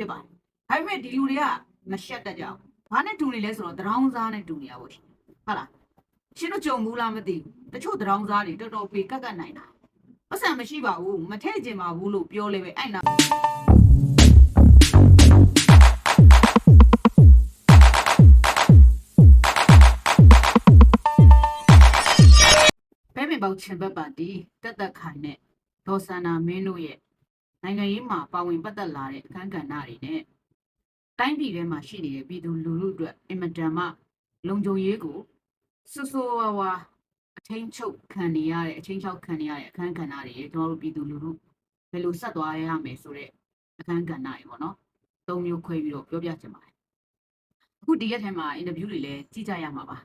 ဖြစ်ပါတယ်ဒါပေမဲ့ဒီလူတွေကမရှက်တတ်ကြဘူးဘာနဲ့တူနေလဲဆိုတော့တရောင်းစားနဲ့တူနေရပါရှင်ဟုတ်လားရှင်တို့ကြုံဘူးလားမသိဘူးတချို့တရောင်းစားတွေတော်တော်ပေကက်ကက်နိုင်တာပတ်စံမရှိပါဘူးမထည့်ကျင်ပါဘူးလို့ပြောလေပဲအဲ့နာဘဲမင်ပေါချင်ဘက်ပါတီတက်တက်ခိုင်နဲ့ဒေါ်စန္နာမင်းတို့ရဲ့ နိုင်ငံရေးမှာပါဝင်ပတ်သက်လာတဲ့အခမ်းကဏ္ဍတွေနဲ့တိုင်းပြည်ထဲမှာရှိနေတဲ့ပြည်သူလူထုအတွက်အင်မတန်မှလုံခြုံရေးကိုစွစွဝါဝါအထင်းချုပ်ခံနေရတဲ့အချင်းချောက်ခံနေရတဲ့အခမ်းကဏ္ဍတွေကျွန်တော်တို့ပြည်သူလူထုဘယ်လိုဆက်သွားရမယ်ဆိုတဲ့အခမ်းကဏ္ဍတွေပေါ့နော်သုံးမျိုးခွဲပြီးတော့ပြောပြချင်ပါတယ်အခုဒီရက်ထဲမှာအင်တာဗျူးတွေလည်းကြည့်ကြရမှာပါ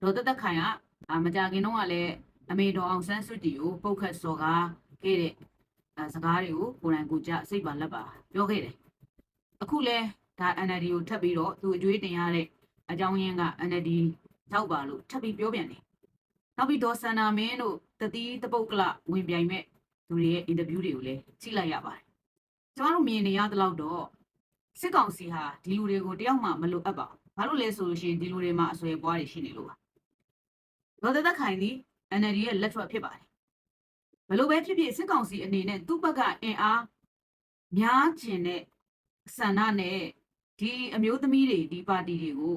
ဒေါ်တက်တက်ခိုင်ကအာမကြခင်တော့ကလည်းအမေတော်အောင်ဆန်းစုကြည်ကိုပုတ်ခတ်စော်ကားခဲ့တဲ့အဲ စကားတွေကိုကိုယ်တိုင်ကိုယ်ကြစိတ်ပါလက်ပါပြောခဲ့တယ်အခုလဲဒါ NLD ကိုထပ်ပြီးတော့သူအကျွေးတင်ရတဲ့အကြောင်းရင်းက NLD ရောက်ပါလို့ထပ်ပြီးပြောပြန်တယ်နောက်ပြီးဒေါ်စန္နာမင်းတို့တတိတပုတ်ကလဝင်ပြိုင်မဲ့သူတွေရဲ့အင်တာဗျူးတွေကိုလည်းကြည့်လိုက်ရပါတယ်ကျမတို့မြင်နေရသလောက်တော့စစ်ကောင်စီဟာဒီလူတွေကိုတယောက်မှမလိုအပ်ပါဘူးဘာလို့လဲဆိုလို့ရှိရင်ဒီလူတွေမှာအဆွဲပွားတွေရှိနေလို့ပါဒေါ်သက်သက်ခိုင်ဒီ NLD ရဲ့လက်ထွက်ဖြစ်ပါတယ် ဘလို့ပဲဖြစ်ဖြစ်စစ်ကောင်စီအနေနဲ့သူ့ဘက်ကအင်အားများကျင်တဲ့ဆန္ဒနဲ့ဒီအမျိုးသမီးတွေဒီပါတီတွေကို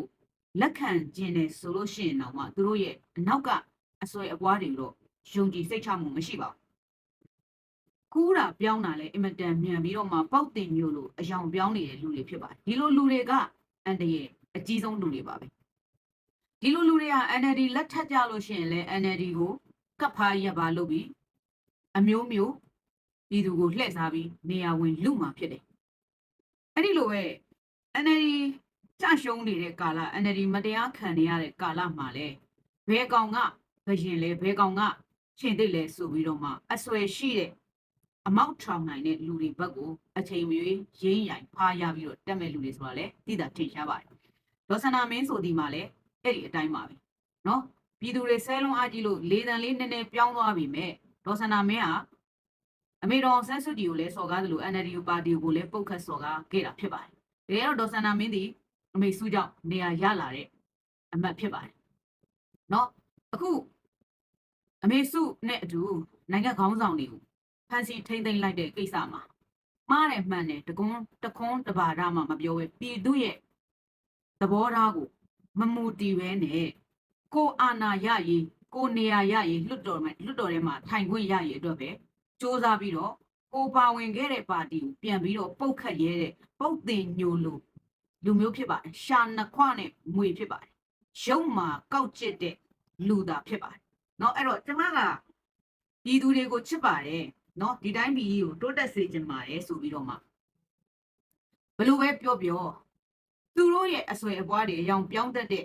လက်ခံကျင်တယ်ဆိုလို့ရှိရင်တော့မှသူတို့ရဲ့အနောက်ကအစွဲအပွားတွေတော့ယုံကြည်စိတ်ချမှုမရှိပါဘူးကူးတာပြောင်းတာလဲအင်မတန်မြန်ပြီးတော့မှပေါက်တင်မျိုးလို့အယောင်ပြောင်းနေတဲ့လူတွေဖြစ်ပါတယ်ဒီလိုလူတွေကအန်တရဲ့အကြီးဆုံးလူတွေပါပဲဒီလိုလူတွေက NLD လက်ထပ်ကြလို့ရှိရင်လည်း NLD ကိုကပ်ဖားရက်ပါလုပ်ပြီး အမျိုးမျိုးပြည်သူကိုလှည့်စားပြီးနေရာဝင်လူမှာဖြစ်တယ်။အဲ့ဒီလိုပဲ NLD ကြရှုံးနေတဲ့ကာလ NLD မတရားခံနေရတဲ့ကာလမှာလဲဘယ်ကောင်ကဘရင်လဲဘယ်ကောင်ကရှင်သိလဲဆိုပြီးတော့မှအဆွဲရှိတဲ့အမောက်ထောင်နိုင်တဲ့လူတွေဘက်ကိုအချိန်မရွေးရင်းရိုင်ဖားရပြီးတော့တက်မဲ့လူတွေဆိုတာလဲသိတာထင်ရှားပါတယ်။ဒေါ်စနာမင်းဆိုဒီမှာလဲအဲ့ဒီအတိုင်းပါပဲ။နော်ပြည်သူတွေဆဲလုံးအကြည့်လို့လေတံလေးနည်းနည်းပြောင်းသွားပြီမဲ့ ဒေါ်စန္ဒာမင်းကအမေတော်ဆန်းစုကြည်ကိုလည်းစော်ကားသလို NLD ပါတီကိုလည်းပုတ်ခတ်စော်ကားခဲ့တာဖြစ်ပါတယ်။ဒါကတော့ဒေါ်စန္ဒာမင်းဒီအမေစုကြောင့်နေရာရလာတဲ့အမတ်ဖြစ်ပါတယ်။နော်အခုအမေစုနဲ့အတူနိုင်ငံခေါင်းဆောင်တွေကိုဖန်စီထိမ့်သိမ့်လိုက်တဲ့ကိစ္စမှာမှားတယ်မှန်တယ်တကွန်းတကွန်းတပါဒမှမပြောဘဲပြည်သူရဲ့သဘောထားကိုမမူတည်ပဲနဲ့ကိုအာနာရရေး ကိုနေရာရရေးလွတ်တော်မှာလွတ်တော်ထဲမှာထိုင်ခွင့်ရရေးအတွက်ပဲစ조사ပြီးတော့ကိုပါဝင်ခဲ့တဲ့ပါတီကိုပြန်ပြီးတော့ပုတ်ခတ်ရဲတဲ့ပုတ်တင်ညိုလိုလူမျိုးဖြစ်ပါတယ်ရှာနှစ်ခွနဲ့မွေဖြစ်ပါတယ်ရုပ်မှာကောက်ကျစ်တဲ့လူသားဖြစ်ပါတယ်เนาะအဲ့တော့ကျမကပြည်သူတွေကိုချစ်ပါတယ်เนาะဒီတိုင်းပြည်ကြီးကိုတိုးတက်စေချင်ပါတယ်ဆိုပြီးတော့မှဘယ်လိုပဲပြောပြော သူတို့ရဲ့အဆွဲအပွားတွေအယောင်ပြောင်းတတ်တဲ့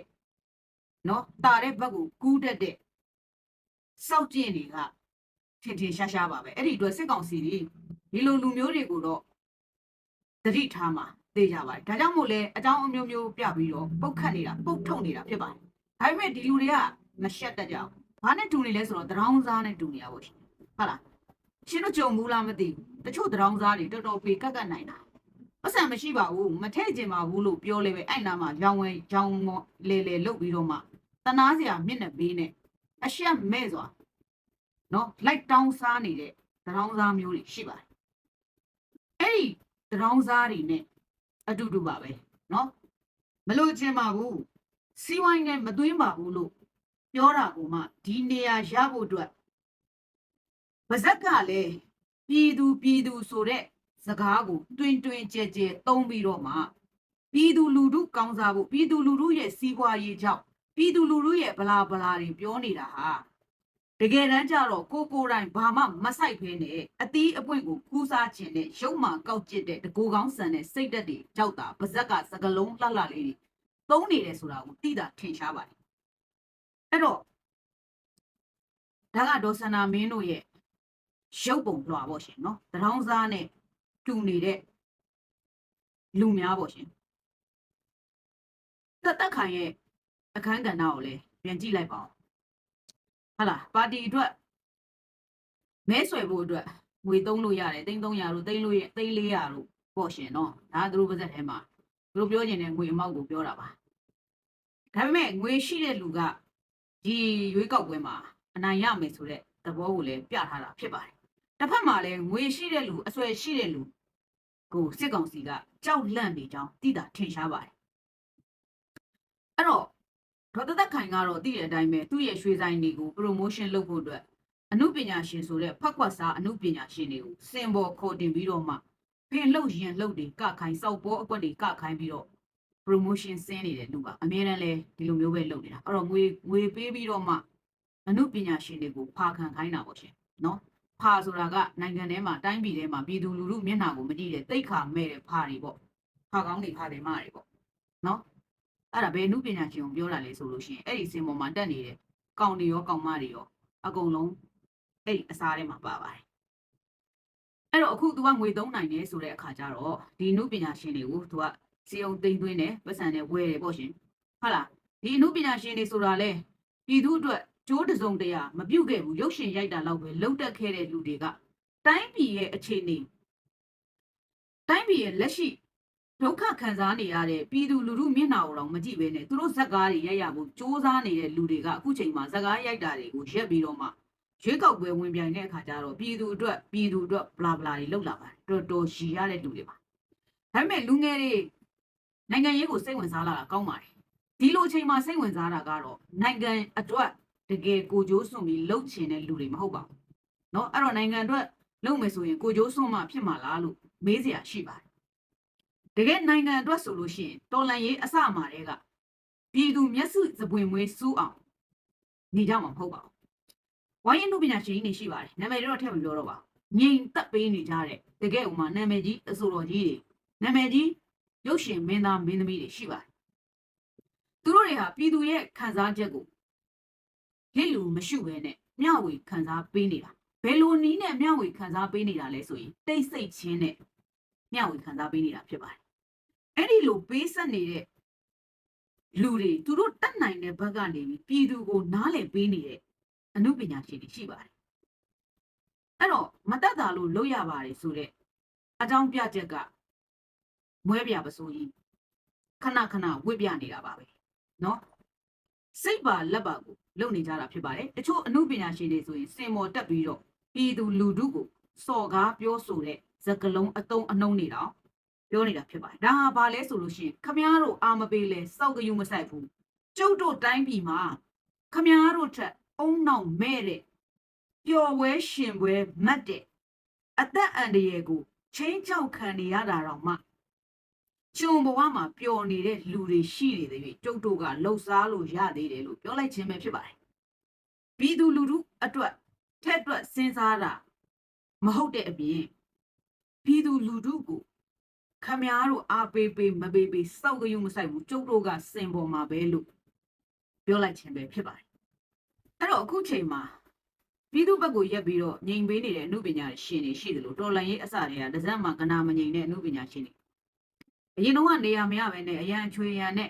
နော်တာတဲ့ဘက်ကိုကူးတတ်တဲ့ စောက်ကျင့်တွေကထင်ထင်ရှားရှားပါပဲအဲ့ဒီအတွက်စစ်ကောင်စီတွေဒီလိုလူမျိုးတွေကိုတော့သတိထားမှာသိကြပါတယ်ဒါကြောင့်မို့လဲအကြောင်းအမျိုးမျိုးပြပြီးတော့ပုတ်ခတ်နေတာပုတ်ထုတ်နေတာဖြစ်ပါတယ်ဒါပေမဲ့ဒီလူတွေကမရှက်တတ်ကြဘူးဘာနဲ့တူနေလဲဆိုတော့တရောင်းစားနဲ့တူနေရပါရှင်ဟုတ်လားရှင်တို့ကြုံဘူးလားမသိဘူးတချို့တရောင်းစားတွေတော်တော်ပေကက်ကက်နိုင်တာပတ်စံမရှိပါဘူးမထည့်ကျင်ပါဘူးလို့ပြောလေပဲအဲ့နာမှာရောင်ဝဲရောင်မောလေလေလုတ်ပြီးတော့မှတနာစရာမျက်နှာပေးနဲ့ အရှက်မဲ့စွာနော်လိုက်တောင်းစားနေတဲ့တရောင်းစားမျိုးတွေရှိပါတယ်အဲ့ဒီတရောင်းစားတွေနဲ့အတူတူပါပဲနော်မလို့ချင်ပါဘူးစီးဝိုင်းနဲ့မသွင်းပါဘူးလို့ပြောတာကမှဒီနေရာရဖို့အတွက်ဗဇက်ကလည်းပြည်သူပြည်သူဆိုတဲ့စကားကိုတွင်တွင်ကြဲကြဲသုံးပြီးတော့မှပြည်သူလူထုကောင်းစားဖို့ပြည်သူလူထုရဲ့စီးပွားရေးကြောင့် ပြည်သူလူထုရဲ့ဗလာဗလာတွေပြောနေတာဟာတကယ်တမ်းကျတော့ကိုကိုယ်တိုင်ဘာမှမဆိုင်ဖဲနဲ့အသီးအပွင့်ကိုကူးစားခြင်းနဲ့ရုပ်မာကောက်ကျစ်တဲ့တကိုကောင်းဆန်တဲ့စိတ်သက်တွေကြောက်တာပါဇက်ကစကလုံးလှလှလေးတွေသုံးနေတယ်ဆိုတာကိုသိတာထင်ရှားပါတယ်အဲ့တော့ဒါကဒေါ်စန္နာမင်းတို့ရဲ့ရုပ်ပုံလွှာပေါ့ရှင်နော်တရောင်းစားနဲ့တူနေတဲ့လူများပေါ့ရှင်သက်သက်ခိုင်ရဲ့ အခန်းကဏ္ဍကိုလည်းပြန်ကြည့်လိုက်ပါဦးဟုတ်လားပါတီအတွက်မဲဆွယ်ဖို့အတွက်ငွေသုံးလို့ရတယ်သိန်း300လို့သိန်းလို့ရသိန်း400လို့ပေါ့ရှင်နော်ဒါကသူတို့ပါဇက်ထဲမှာသူတို့ပြောချင်တဲ့ငွေအမောက်ကိုပြောတာပါဒါပေမဲ့ငွေရှိတဲ့လူကဒီရွေးကောက်ပွဲမှာအနိုင်ရမယ်ဆိုတဲ့သဘောကိုလည်းပြထားတာဖြစ်ပါတယ်တစ်ဖက်မှာလည်းငွေရှိတဲ့လူအဆွဲရှိတဲ့လူကိုစစ်ကောင်စီကကြောက်လန့်နေကြောင်းသိတာထင်ရှားပါတယ်အဲ့တော့ ဒေါက်တာသက်ခိုင်ကတော့သိတဲ့အတိုင်းပဲသူ့ရဲ့ရွှေဆိုင်တွေကို promotion လုပ်ဖို့အတွက်အမှုပညာရှင်ဆိုတဲ့ဖက်ကွက်စားအမှုပညာရှင်တွေကိုစင်ပေါ်ခေါ်တင်ပြီးတော့မှဖင်လှုပ်ရင်လှုပ်တွေကခိုင်စောက်ပေါ်အကွက်တွေကခိုင်ပြီးတော့ promotion ဆင်းနေတဲ့လူပါအများနဲ့လဲဒီလိုမျိုးပဲလုပ်နေတာအဲ့တော့ငွေငွေပေးပြီးတော့မှအမှုပညာရှင်တွေကိုဖာခံခိုင်းတာပေါ့ရှင်နော်ဖာဆိုတာကနိုင်ငံထဲမှာတိုင်းပြည်ထဲမှာပြည်သူလူထုမျက်နှာကိုမကြည့်တဲ့တိတ်ခါမဲ့တဲ့ဖာတွေပေါ့ဖာကောင်းတွေဖာတယ်မတွေပေါ့နော် အဲ့ဒါဘယ်အမှုပညာရှင်ကိုပြောတာလဲဆိုလို့ရှိရင်အဲ့ဒီစင်ပေါ်မှာတက်နေတဲ့ကောင်တွေရောကောင်မတွေရောအကုန်လုံးအဲ့ဒီအစားထဲမှာပါပါတယ်အဲ့တော့အခု तू ကငွေသုံးနိုင်တယ်ဆိုတဲ့အခါကျတော့ဒီအမှုပညာရှင်တွေကို तू ကစီအောင်သိမ့်သွင်းတယ်ပတ်စံနဲ့ဝယ်တယ်ပေါ့ရှင်ဟုတ်လားဒီအမှုပညာရှင်တွေဆိုတာလဲပြည်သူအတွက်ကျိုးတစုံတရာမပြုတ်ခဲ့ဘူးရုပ်ရှင်ရိုက်တာလောက်ပဲလုံတက်ခဲ့တဲ့လူတွေကတိုင်းပြည်ရဲ့အခြေအနေတိုင်းပြည်ရဲ့လက်ရှိ ဒုက္ခခံစားနေရတဲ့ပြည်သူလူထုမျက်နှာကိုတော့မကြည့်ပဲနဲ့သူတို့ဇက်ကားတွေရိုက်ရဖို့စ조사နေတဲ့လူတွေကအခုချိန်မှာဇက်ကားရိုက်တာတွေကိုရက်ပြီးတော့မှရွေးကောက်ပွဲဝင်ပြိုင်တဲ့အခါကျတော့ပြည်သူအတွက်ပြည်သူအတွက်ဘလာဘလာတွေလောက်လာပါတယ်တော်တော်ရှည်ရတဲ့လူတွေပါဒါပေမဲ့လူငယ်တွေ နိုင်ငံရေးကိုစိတ်ဝင်စားလာတာကောင်းပါတယ်ဒီလိုအချိန်မှာစိတ်ဝင်စားတာကတော့နိုင်ငံအတွက်တကယ်ကိုကြိုးစွန့်ပြီးလှုပ်ချင်တဲ့လူတွေမဟုတ်ပါဘူးเนาะအဲ့တော့နိုင်ငံအတွက်လုပ်မယ်ဆိုရင်ကိုကြိုးစွန့်မှဖြစ်မှာလားလို့မေးစရာရှိပါတယ် တကယ်နိုင်ငံအတွက်ဆိုလို့ရှိရင်တော်လန်ရေးအစအမှာတွေကပြည်သူမျက်စိစပွင့်မွေးစူးအောင်နေကြမှာမဟုတ်ပါဘူးဝိုင်းရင်လူပညာရှင်ကြီးနေရှိပါတယ်နာမည်တွေတော့ထည့်မပြောတော့ပါဘူးငြိမ်သက်ပေးနေကြတဲ့တကယ်ဥမာနာမည်ကြီးအစိုးရကြီးတွေနာမည်ကြီးရုပ်ရှင်မင်းသားမင်းသမီးတွေရှိပါတယ်။သူတို့တွေဟာပြည်သူရဲ့ခံစားချက်ကိုလစ်လူမရှိဘဲနဲ့မျှဝေခံစားပေးနေတာ။ဘယ်လိုနည်းနဲ့မျှဝေခံစားပေးနေတာလဲဆိုရင်တိတ်ဆိတ်ချင်းနဲ့မျှဝေခံစားပေးနေတာဖြစ်ပါတယ်။ အဲ့ဒီလိုပေးဆက်နေတဲ့လူတွေသူတို့တတ်နိုင်တဲ့ဘက်ကနေပြီးပြည်သူကိုနားလည်ပေးနေတဲ့အမှုပညာရှင်တွေရှိပါတယ်။အဲ့တော့မတတ်တာလို့လုပ်ရပါတယ်ဆိုတဲ့အကြောင်းပြချက်က မွဲပြပစိုးကြီးခဏခဏဝစ်ပြနေတာပါပဲเนาะစိတ်ပါလက်ပါကိုလုပ်နေကြတာဖြစ်ပါတယ်တချို့အမှုပညာရှင်တွေဆိုရင်စင်မော်တက်ပြီးတော့ပြည်သူလူထုကိုစော်ကားပြောဆိုတဲ့စကလုံးအတုံးအနှုံးနေတော့ ပြောနေတာဖြစ်ပါတယ်ဒါဟာဘာလဲဆိုလို့ရှိရင်ခမားတို့အာမပေးလဲစောက်ကယူမဆိုင်ဘူးကျုပ်တို့တိုင်းပြည်မှာခမားတို့ထက်အုံနောက်မဲ့တဲ့ပျော်ဝဲရှင်ပွဲမတ်တဲ့အသက်အန္တရာယ်ကိုချင်းချောက်ခံနေရတာတော့မှကျုံဘဝမှာပျော်နေတဲ့လူတွေရှိနေသေးပြီကျုပ်တို့ကလှုပ်ရှားလို့ရသေးတယ်လို့ပြောလိုက်ခြင်းပဲဖြစ်ပါတယ်။ပြည်သူလူထုအတွက်ထက်အတွက်စဉ်းစားတာမဟုတ်တဲ့အပြင်ပြည်သူလူထုကို ခမားတို့အားပေးပေးမပေးပေးစောက်ကယူမဆိုင်ဘူးကျုပ်တို့ကစင်ပေါ်မှာပဲလို့ပြောလိုက်ခြင်းပဲဖြစ်ပါတယ်။အဲ့တော့အခုချိန်မှာပြည်သူဘက်ကိုရက်ပြီးတော့ငြိမ်ပေးနေတဲ့အမှုပညာရှင်တွေရှိတယ်လို့တော်လန်ရေးအစတွေကဒဇက်မှာကနာမငြိမ်တဲ့အမှုပညာရှင်တွေအရင်တော့ကနေရာမရပဲနဲ့အရန်ချွေရန်နဲ့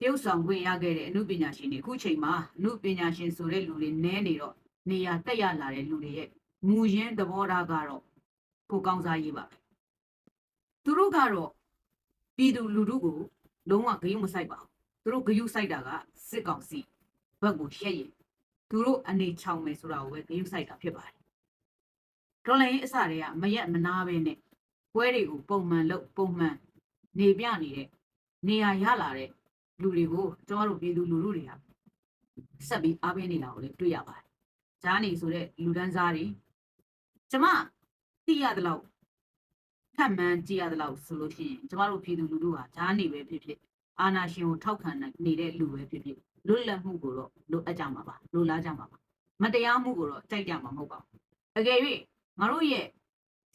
တရုပ်ဆောင်ခွင့်ရခဲ့တဲ့အမှုပညာရှင်တွေအခုချိန်မှာအမှုပညာရှင်ဆိုတဲ့လူတွေနဲနေတော့နေရာတက်ရလာတဲ့လူတွေရဲ့မူရင်းသဘောထားကတော့ကိုကောင်းစားရေးပါပဲ သူတို့ကတော့ပြည်သူလူထုကိုလုံးဝဂရုမစိုက်ပါဘူးသူတို့ဂရုစိုက်တာကစစ်ကောင်စီဘက်ကိုရှက်ရင်သူတို့အနေချောင်မယ်ဆိုတာကိုပဲဂရုစိုက်တာဖြစ်ပါတယ်ဒေါ်လာရေးအစတွေကမရက်မနာပဲနဲ့ပွဲတွေကိုပုံမှန်လုပ်ပုံမှန်နေပြနေတဲ့နေရာရလာတဲ့လူတွေကိုကျွန်တော်တို့ပြည်သူလူထုတွေကဆက်ပြီးအားပေးနေတာကိုလည်းတွေ့ရပါတယ်။ဂျားနေဆိုတဲ့လူဒန်းစားတွေကျမသိရသလောက် ထပ်မှန်ကြည့်ရသလောက်ဆိုလို့ရှိရင်ကျမတို့ပြည်သူလူထုဟာဂျားနေပဲဖြစ်ဖြစ်အာနာရှင်ကိုထောက်ခံနေတဲ့လူပဲဖြစ်ဖြစ်လွတ်လပ်မှုကိုတော့လိုအပ်ကြမှာပါလိုလားကြမှာပါမတရားမှုကိုတော့ကြိုက်ကြမှာမဟုတ်ပါဘူးအကယ်၍ငါတို့ရဲ့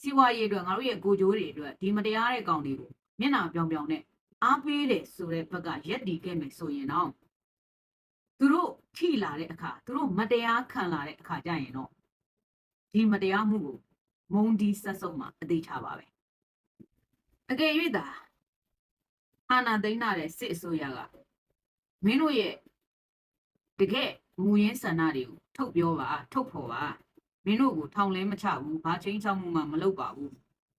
စီးပွားရေးအတွက်ငါတို့ရဲ့ကိုကြိုးတွေအတွက်ဒီမတရားတဲ့ကောင်တွေကိုမျက်နှာပြောင်ပြောင်နဲ့အားပေးတယ်ဆိုတဲ့ဘက်ကရက်တီခဲ့မယ်ဆိုရင်တော့သူတို့ထိလာတဲ့အခါသူတို့မတရားခံလာတဲ့အခါကျရင်တော့ဒီမတရားမှုကိုမုံဒီဆက်စုပ်မှာအသေးချပါပဲ အကယ်၍သာအာနာသိန်းနာတဲ့စစ်အစိုးရကမင်းတို့ရဲ့တကယ်မူရင်းဆန္ဒတွေကိုထုတ်ပြောပါထုတ်ဖော်ပါမင်းတို့ကိုထောင်လဲမချဘူးဘာချင်းချောက်မှုမှမလုပ်ပါဘူး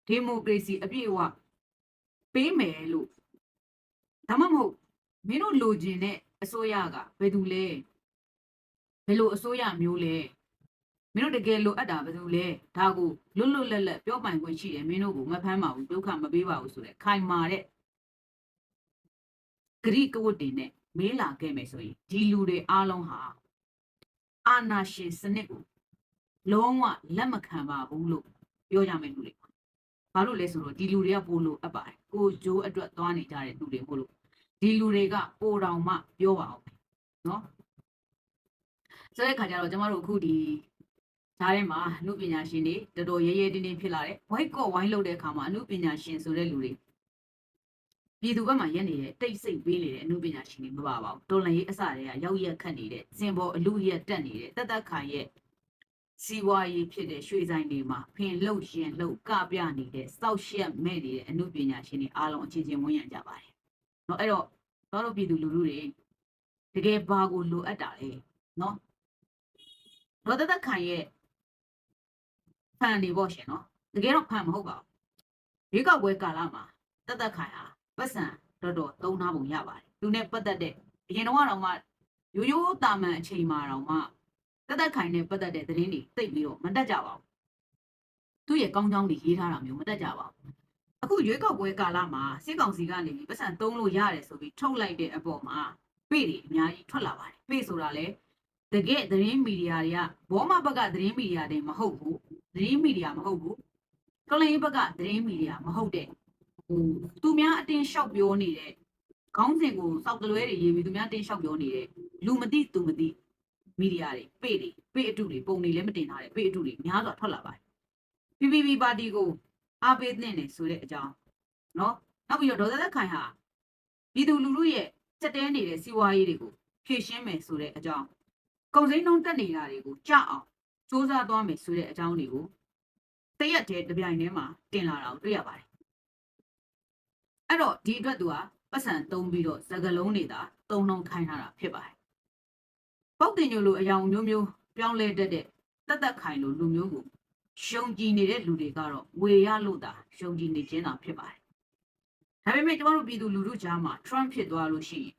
ဒီမိုကရေစီအပြည့်အဝပေးမယ်လို့ဒါမှမဟုတ်မင်းတို့လိုချင်တဲ့အစိုးရကဘယ်သူလဲဘယ်လိုအစိုးရမျိုးလဲ မင်းတို့တကယ်လိုအပ်တာဘယ်သူလဲဒါကိုလွတ်လွတ်လပ်လပ်ပြောပိုင်ခွင့်ရှိတယ်မင်းတို့ကိုမဖမ်းပါဘူးဒုက္ခမပေးပါဘူးဆိုတဲ့ခိုင်မာတဲ့ဂရိကဝတ်တွေနဲ့မေးလာခဲ့မယ်ဆိုရင်ဒီလူတွေအားလုံးဟာအာနာရှင်စနစ်ကိုလုံးဝလက်မခံပါဘူးလို့ပြောကြမယ်လူတွေဘာလို့လဲဆိုတော့ဒီလူတွေကပိုလို့အပ်ပါတယ်ကိုဂျိုးအတွက်သွားနေကြတဲ့လူတွေမို့လို့ဒီလူတွေကပိုတောင်မှပြောပါအောင်နော်ဆိုတဲ့ခါကျတော့ကျမတို့အခုဒီ ဈားထဲမှာအမှုပညာရှင်တွေတော်တော်ရဲရဲတင်းတင်းဖြစ်လာတယ်ဝိုက်ကော့ဝိုင်းလုပ်တဲ့အခါမှာအမှုပညာရှင်ဆိုတဲ့လူတွေပြည်သူဘက်မှာရက်နေတဲ့တိတ်ဆိတ်ပေးနေတဲ့အမှုပညာရှင်တွေမပါပါဘူးတော်လန်ရေးအစတွေကရောက်ရက်ခတ်နေတဲ့စင်ပေါ်အလူရက်တက်နေတဲ့တက်တက်ခိုင်ရဲ့ စီးပွားရေးဖြစ်တဲ့ရွှေဆိုင်တွေမှာဖင်လှုပ်ရှင်လှုပ်ကပြနေတဲ့စောက်ရှက်မဲ့နေတဲ့အမှုပညာရှင်တွေအားလုံးအချင်းချင်းဝန်းရံကြပါတယ်။เนาะအဲ့တော့တော်တို့ပြည်သူလူထုတွေတကယ်ဘာကိုလိုအပ်တာလဲเนาะဒေါ်သက်သက်ခိုင်ရဲ့ ဖန်နေပေါ့ရှင်နော်တကယ်တော့ဖန်မဟုတ်ပါဘူးရွေးကောက်ပွဲကာလမှာတသက်ခိုင်ဟာပတ်စံတော်တော်သုံးနာပုံရပါတယ်လူနဲ့ပတ်သက်တဲ့အရင်တော့တော့မှရိုးရိုးတာမန်အချိန်မှာတော့မှတသက်ခိုင်နဲ့ပတ်သက်တဲ့သတင်းတွေသိပြီးတော့မတက်ကြပါဘူးသူ့ရဲ့ကောင်းကောင်းတွေရေးထားတာမျိုးမတက်ကြပါဘူးအခုရွေးကောက်ပွဲကာလမှာစစ်ကောင်စီကနေပြီးပတ်စံသုံးလို့ရတယ်ဆိုပြီးထုတ်လိုက်တဲ့အပေါ်မှာပေတွေအများကြီးထွက်လာပါတယ်ပေဆိုတာလေတကယ်သတင်းမီဒီယာတွေကဘောမဘက်ကသတင်းမီဒီယာတွေမဟုတ်ဘူး သတင်းမီဒီယာမဟုတ်ဘူးကလင်းဘက်ကသတင်းမီဒီယာမဟုတ်တဲ့ဟိုသူများအတင်းလျှောက်ပြောနေတဲ့ခေါင်းစဉ်ကိုစောက်တလွဲတွေရေးပြီးသူများအတင်းလျှောက်ပြောနေတဲ့လူမသိသူမသိ မီဒီယာတွေပေတွေပေအတုတွေပုံတွေလည်းမတင်ထားတဲ့ပေအတုတွေများစွာထွက်လာပါတယ် PPP ပါတီကိုအားပေးသင့်တယ်ဆိုတဲ့အကြောင်းเนาะနောက်ပြီးတော့ဒေါ်သက်သက်ခိုင်ဟာပြည်သူလူထုရဲ့စက်တဲနေတဲ့စီးပွားရေးတွေကိုဖြည့်ရှင်းမယ်ဆိုတဲ့အကြောင်းကုန်စည်နှုန်းတက်နေတာတွေကိုကြအောင် စူးစမ်းသွားမယ်ဆိုတဲ့အကြောင်းတွေကိုတရက်တည်းတစ်ပြိုင်တည်းမှာတင်လာတာကိုတွေ့ရပါတယ်အဲ့တော့ဒီအတွက်သူကပတ်စံသုံးပြီးတော့စကလုံးတွေသာသုံးနှုံခိုင်းထားတာဖြစ်ပါတယ်ပေါက်တင်ညိုလိုအယောင်မျိုးမျိုးပြောင်းလဲတတ်တဲ့တက်တက်ခိုင်လိုလူမျိုးကိုရှုံကြည်နေတဲ့လူတွေကတော့ဝေရလို့သာရှုံကြည်နေခြင်းတာဖြစ်ပါတယ်။ဒါပေမဲ့ကျမတို့ပြည်သူလူထုကြားမှာ Trump ဖြစ်သွားလို့ရှိရင်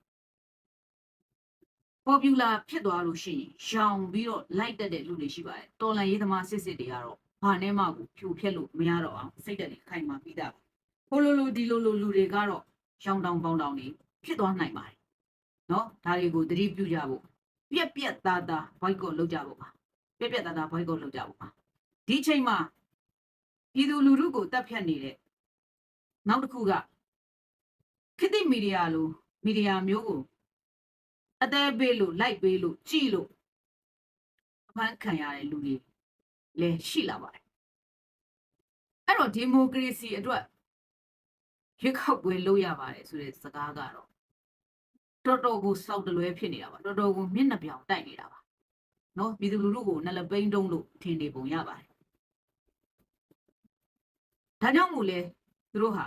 popular ဖြစ်သွားလို့ရှိရင်ရှောင်ပြီးတော့လိုက်တက်တဲ့လူတွေရှိပါတယ်။တော်လန်ရေးသမားစစ်စစ်တွေကတော့ဘာနဲ့မှကိုဖြိုဖျက်လို့မရတော့အောင်စိတ်တက်တွေခိုင်မာပြီးသားပါ။ဟိုလိုလိုဒီလိုလိုလူတွေကတော့ရှောင်တောင်ပေါင်းတောင်နေဖြစ်သွားနိုင်ပါတယ်။နော်ဒါတွေကိုသတိပြုကြဖို့ပြက်ပြက်သားသားဘိုက်ကောလောက်ကြဖို့ပါပြက်ပြက်သားသားဘိုက်ကောလောက်ကြဖို့ပါဒီချိန်မှာပြည်သူလူထုကိုတပ်ဖြတ်နေတဲ့နောက်တစ်ခုကခေတ်သစ်မီဒီယာလိုမီဒီယာမျိုးကို အသေးပေးလို့လိုက်ပေးလို့ကြည်လို့အဖမ်းခံရတဲ့လူတွေလည်းရှိလာပါတယ်အဲ့တော့ဒီမိုကရေစီအတွက်ရွေးကောက်ပွဲလုပ်ရပါတယ်ဆိုတဲ့စကားကတော့တော်တော်ကိုစောက်တလွဲဖြစ်နေတာပါတော်တော်ကိုမျက်နှာပြောင်တိုက်နေတာပါနော်ပြည်သူလူထုကိုနှလပိန်းတုံးလို့ထင်နေပုံရပါတယ်ဒါကြောင့်မို့လဲသူတို့ဟာ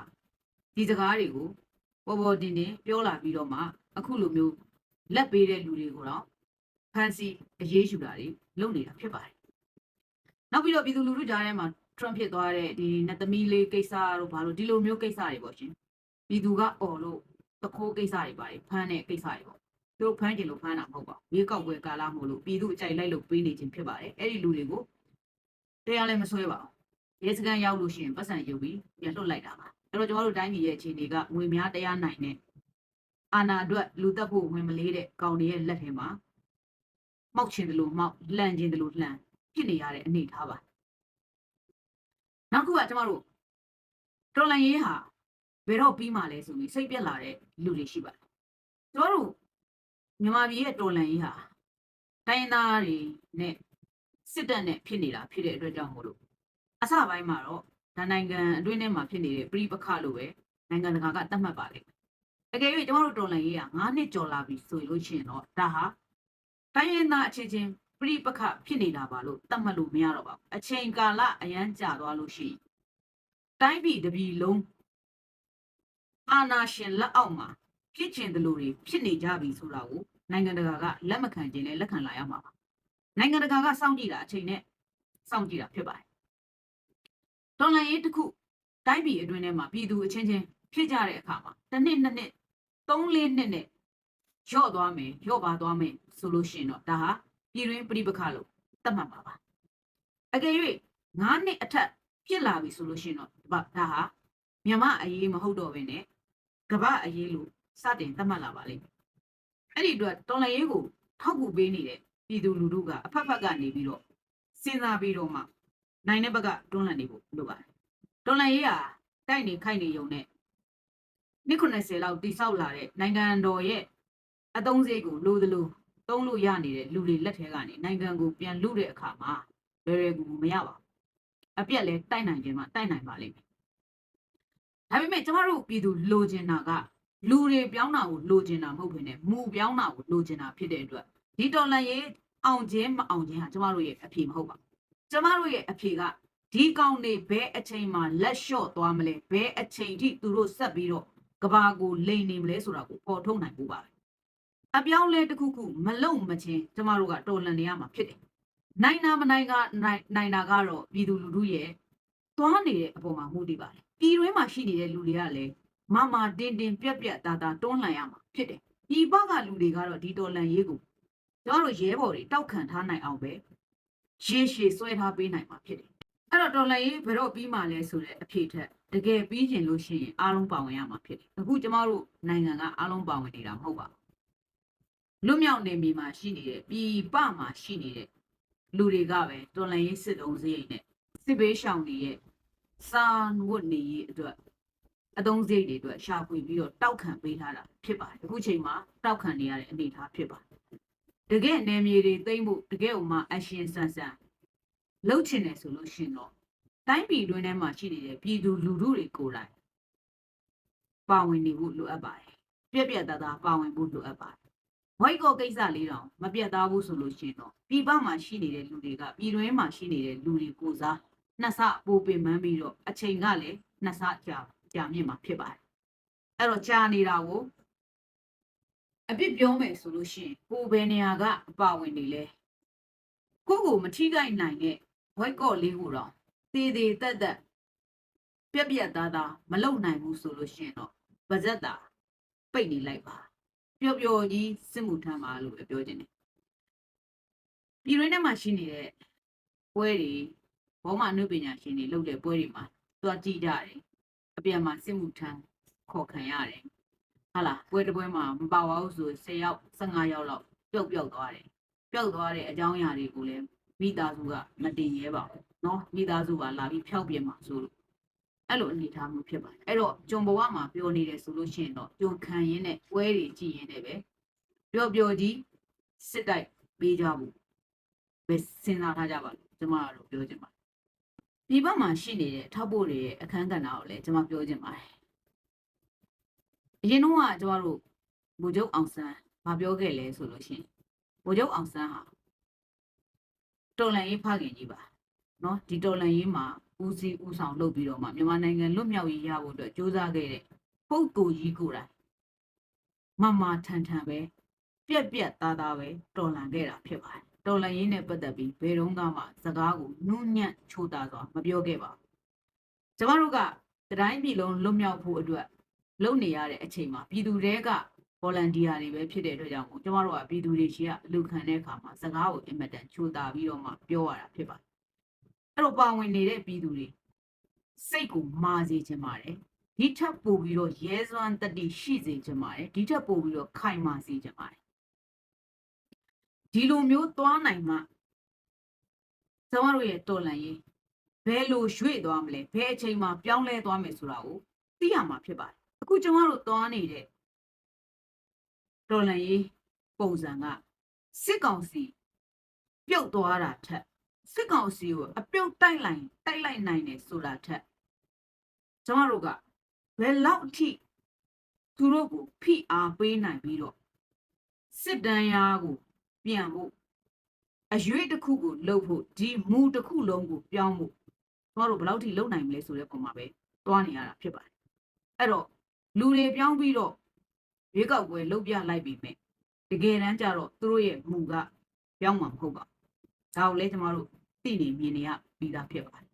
ဒီစကားတွေကိုပေါ်ပေါ်တင်တင်ပြောလာပြီးတော့မှအခုလိုမျိုး လက်ပေးတဲ့လူတွေကိုတော့ဖန်စီအရေးယူတာတွေလုပ်နေတာဖြစ်ပါတယ်နောက်ပြီးတော့ပြည်သူလူထုကြားထဲမှာ Trump ဖြစ်သွားတဲ့ဒီနတ်သမီးလေးကိစ္စတို့ဘာလို့ဒီလိုမျိုးကိစ္စတွေပေါ့ရှင်ပြည်သူကអော်လို့တခိုးကိစ္စတွေပါတယ်ဖမ်းတဲ့ကိစ္စတွေပေါ့သူတို့ဖမ်းကြလို့ဖမ်းတာမဟုတ်ပါဘူးရေကောက်ွယ်ကာလမို့လို့ပြည်သူအကြိုက်လိုက်လို့ပေးနေခြင်းဖြစ်ပါတယ်အဲ့ဒီလူတွေကိုတရားလည်းမဆွဲပါဘူးရဲစခန်းရောက်လို့ရှိရင်ပတ်စံယူပြီးပြန်လွတ်လိုက်တာပါအဲ့တော့ကျွန်တော်တို့တိုင်းပြည်ရဲ့အခြေအနေကငွေများတရားနိုင်တဲ့ အာဏာအတွက်လူတက်ဖို့ဝင်မလေးတဲ့ကောင်တွေရဲ့လက်ထဲမှာမောက်ချင်တယ်လို့မောက်လှန်ချင်တယ်လို့လှန်ဖြစ်နေရတဲ့အနေထားပါနောက်တစ်ခုကကျွန်တော်တို့တော်လန်ရေးဟာဘယ်တော့ပြီးမှလဲဆိုပြီးစိတ်ပြက်လာတဲ့လူတွေရှိပါတယ်။ကျွန်တော်တို့မြန်မာပြည်ရဲ့တော်လန်ရေးဟာတိုင်းရင်းသားတွေနဲ့စစ်တပ်နဲ့ဖြစ်နေတာဖြစ်တဲ့အတွက်ကြောင့်မို့လို့အစပိုင်းမှာတော့ဒါနိုင်ငံအတွင်းထဲမှာဖြစ်နေတဲ့ပြိပခလို့ပဲနိုင်ငံတကာကသတ်မှတ်ပါလိမ့်မယ်။ အကယ်၍ကျွန်တော်တို့တော်လန်ရေးက9နှစ်ကျော်လာပြီဆိုလို့ရှိရင်တော့ဒါဟာတိုင်းရင်းသားအချင်းချင်းပြိပခဖြစ်နေတာပါလို့သတ်မှတ်လို့မရတော့ပါဘူး။အချိန်ကာလအရန်ကြာသွားလို့ရှိရင်တိုင်းပြည်တစ်ပြည်လုံးအာနာရှင်လက်အောက်မှာဖြစ်ချင်တယ်လို့တွေဖြစ်နေကြပြီဆိုတာကိုနိုင်ငံတကာကလက်မခံခြင်းနဲ့လက်ခံလာရမှာပါနိုင်ငံတကာကစောင့်ကြည့်တာအချိန်နဲ့စောင့်ကြည့်တာဖြစ်ပါတယ်တော်လန်ရေးတစ်ခုတိုင်းပြည်အတွင်းထဲမှာပြည်သူအချင်းချင်းဖြစ်ကြတဲ့အခါမှာတစ်နှစ်နှစ်နှစ် သုံးလေးနှစ်နဲ့ရော့သွားမယ်ရော့ပါသွားမယ်ဆိုလို့ရှိရင်တော့ဒါဟာပြည်တွင်းပြိပခလို့သတ်မှတ်ပါပါအကယ်၍9နှစ်အထက်ဖြစ်လာပြီဆိုလို့ရှိရင်တော့ဒါဒါဟာမြန်မာအရေးမဟုတ်တော့ဘဲနဲ့ကမ္ဘာအရေးလို့စတင်သတ်မှတ်လာပါလိမ့်မယ်အဲ့ဒီအတွက်တော်လန်ရေးကိုထောက်ကူပေးနေတဲ့ပြည်သူလူထုကအဖက်ဖက်ကနေပြီးတော့စဉ်းစားပြီးတော့မှနိုင်တဲ့ဘက်ကတွန်းလှန်နေဖို့လိုပါတယ်တော်လန်ရေးဟာတိုက်နေခိုက်နေုံနဲ့ နှစ်90လောက်တိဆောက်လာတဲ့နိုင်ငံတော်ရဲ့အသုံးစရိတ်ကိုလိုသလိုသုံးလို့ရနေတဲ့လူတွေလက်ထဲကနေနိုင်ငံကိုပြန်လူတဲ့အခါမှာလွယ်လွယ်ကူကူမရပါဘူးအပြက်လဲတိုက်နိုင်ခြင်းမှတိုက်နိုင်ပါလိမ့်မယ်ဒါပေမဲ့ကျမတို့ပြည်သူလိုချင်တာကလူတွေပြောင်းတာကိုလိုချင်တာမဟုတ်ဘဲနဲ့မူပြောင်းတာကိုလိုချင်တာဖြစ်တဲ့အတွက်ဒီတော်လန်ရေးအောင်ခြင်းမအောင်ခြင်းဟာကျမတို့ရဲ့အဖြေမဟုတ်ပါဘူးကျမတို့ရဲ့အဖြေကဒီကောင်တွေဘဲအချိန်မှာလက်လျှော့သွားမလဲဘဲအချိန်ထိသူတို့ဆက်ပြီးတော့ ကဘာကိုလိန်နေမလဲဆိုတာကိုပေါ်ထုတ်နိုင်ဖို့ပါပဲအပြောင်းလဲတစ်ခုခုမလုံမချင်းကျမတို့ကတော်လန်နေရမှာဖြစ်တယ်နိုင်နာမနိုင်ကနိုင်နိုင်တာကတော့ပြည်သူလူထုရဲ့သွားနေတဲ့အပေါ်မှာမူတည်ပါတယ်ပြည်တွင်းမှာရှိနေတဲ့လူတွေကလည်းမမတင်းတင်းပြက်ပြက်သားသားတွန်းလှန်ရမှာဖြစ်တယ်ပြည်ပကလူတွေကတော့ဒီတော်လန်ရေးကိုကျွန်တော်တို့ရဲဘော်တွေတောက်ခံထားနိုင်အောင်ပဲရေရှည်ဆွဲထားပေးနိုင်မှာဖြစ်တယ် အဲ့တော့တော်လန်ရေးဘယ်တော့ပြီးမှလဲဆိုတဲ့အဖြေထက်တကယ်ပြီးကျင်လို့ရှိရင်အားလုံးပါဝင်ရမှာဖြစ်တယ်အခုကျမတို့နိုင်ငံကအားလုံးပါဝင်နေတာမဟုတ်ပါဘူးလွတ်မြောက်နေမြေမှာရှိနေတဲ့ပြည်ပမှာရှိနေတဲ့လူတွေကပဲတော်လန်ရေးစစ်တုံးစရိတ်နဲ့စစ်ဘေးရှောင်တွေရဲ့စာဝတ်နေရေးအတွက်အသုံးစရိတ်တွေအတွက်ရှာဖွေပြီးတော့တောက်ခံပေးထားတာဖြစ်ပါတယ်အခုချိန်မှာတောက်ခံနေရတဲ့အနေအထားဖြစ်ပါတယ်တကယ်နယ်မြေတွေသိမ့်ဖို့တကယ်ဥမာအရှင်ဆန်ဆန် လှုပ်ချင်တယ်ဆိုလို့ရှင်တော့တိုင်းပြည်တွင်းထဲမှာရှိနေတဲ့ပြည်သူလူထုတွေကိုယ်တိုင်ပါဝင်နေဖို့လိုအပ်ပါတယ်ပြက်ပြက်သားသားပါဝင်ဖို့လိုအပ်ပါတယ်ဝိုက်ကောကိစ္စလေးတောင်မပြတ်သားဘူးဆိုလို့ရှင်တော့ပြည်ပမှာရှိနေတဲ့လူတွေကပြည်တွင်းမှာရှိနေတဲ့လူတွေကိုစားနှစ်ဆပိုပင်ပန်းပြီးတော့အချိန်ကလည်းနှစ်ဆကြာကြာမြင့်မှာဖြစ်ပါတယ်အဲ့တော့ကြာနေတာကိုအပြစ်ပြောမယ်ဆိုလို့ရှိရင်ကိုယ်ဘယ်နေရာကအပါဝင်နေလဲကိုယ့်ကိုမထိခိုက်နိုင်တဲ့ ဝိုက်ကော့လေးကိုတော့သေးသေးတက်တက်ပြက်ပြက်သားသားမလုံနိုင်ဘူးဆိုလို့ရှိရင်တော့ပါဇက်တာပိတ်နေလိုက်ပါပျော်ပျော်ကြီးစစ်မှုထမ်းပါလို့ပဲပြောချင်တယ်ပြည်ရင်းထဲမှာရှိနေတဲ့ပွဲတွေဘောမအနုပညာရှင်တွေလုပ်တဲ့ပွဲတွေမှာသွားကြည့်ကြတယ်အပြန်မှာစစ်မှုထမ်းခေါ်ခံရတယ်ဟာလားပွဲတစ်ပွဲမှာမပါပါဘူးဆို10ယောက်15ယောက်လောက်ပျောက်ပျောက်သွားတယ်ပျောက်သွားတဲ့အကြောင်းအရာတွေကိုလည်း မိသားစုကမတင်ရဲပါဘူးเนาะမိသားစုကလာပြီးဖျောက်ပြမှာဆိုလို့အဲ့လိုအနေထားမျိုးဖြစ်ပါတယ်အဲ့တော့ဂျုံဘဝမှာပြောနေတယ်ဆိုလို့ရှိရင်တော့ဂျုံခံရင်းနဲ့ပွဲတွေကြည့်ရင်းနဲ့ပဲပျော်ပျော်ကြီးစစ်တိုက်ပေးကြဖို့ပဲစဉ်းစားထားကြပါလို့ကျွန်မကတော့ပြောချင်ပါတယ်ဒီဘက်မှာရှိနေတဲ့ထောက်ဖို့တွေရဲ့အခန်းကဏ္ဍကိုလည်းကျွန်မပြောချင်ပါတယ်အရင်တော့ကကျွန်တော်တို့ဗိုလ်ချုပ်အောင်ဆန်းမပြောခဲ့လဲဆိုလို့ရှိရင်ဗိုလ်ချုပ်အောင်ဆန်းဟာ တော်လန်ရေးဖခင်ကြီးပါနော်ဒီတော်လန်ရေးမှာဦးစီးဦးဆောင်လုပ်ပြီးတော့မှမြန်မာနိုင်ငံလွတ်မြောက်ရေးရဖို့အတွက်ကြိုးစားခဲ့တဲ့ပုဂ္ဂိုလ်ကြီးကိုယ်တိုင်မမထန်ထန်ပဲပြက်ပြက်သားသားပဲတော်လန်ခဲ့တာဖြစ်ပါတယ်တော်လန်ရေးနဲ့ပတ်သက်ပြီးဘယ်တော့မှစကားကိုနုညံ့ချိုးသားစွာမပြောခဲ့ပါဘူးကျမတို့ကတိုင်းပြည်လုံးလွတ်မြောက်ဖို့အတွက်လုပ်နေရတဲ့အချိန်မှာပြည်သူတွေက ဗော်လန်တီယာတွေပဲဖြစ်တဲ့အတွက်ကြောင့်မို့ကျမတို့ကပြည်သူတွေရှိကလူခံတဲ့အခါမှာစကားကိုအင်မတန်ချိုးတာပြီးတော့မှပြောရတာဖြစ်ပါတယ်အဲ့တော့ပါဝင်နေတဲ့ပြည်သူတွေစိတ်ကိုမာစေချင်ပါတယ်ဒီထက်ပိုပြီးတော့ရဲစွမ်းတတိရှိစေချင်ပါတယ်ဒီထက်ပိုပြီးတော့ခိုင်မာစေချင်ပါတယ်ဒီလိုမျိုးသွားနိုင်မှကျမတို့ရဲ့တော်လန်ရေးဘယ်လိုရွေ့သွားမလဲဘယ်အချိန်မှာပြောင်းလဲသွားမယ်ဆိုတာကိုသိရမှာဖြစ်ပါတယ်အခုကျမတို့သွားနေတဲ့ တော်လန်ရေးပုံစံကစစ်ကောင်စီပြုတ်သွားတာထက်စစ်ကောင်စီကိုအပြုတ်တိုက်လိုက်တိုက်လိုက်နိုင်တယ်ဆိုတာထက်ကျမတို့ကဘယ်လောက်အထိသူတို့ကိုဖိအားပေးနိုင်ပြီးတော့စစ်တမ်းရားကိုပြန်ဖို့အရွေးတစ်ခုကိုလှုပ်ဖို့ဒီမူတစ်ခုလုံးကိုပြောင်းဖို့ကျမတို့ဘယ်လောက်ထိလုံနိုင်မလဲဆိုတဲ့ပုံမှာပဲတွားနေရတာဖြစ်ပါတယ်အဲ့တော့လူတွေပြောင်းပြီးတော့ ရွေးကောက်ပွဲလှုပ်ပြလိုက်ပြီမဲ့တကယ်တမ်းကျတော့သူတို့ရဲ့မူကပြောင်းမှာမဟုတ်ပါဘူးဒါကိုလည်းကျမတို့သိနေမြင်နေရပြီးသားဖြစ်ပါတယ်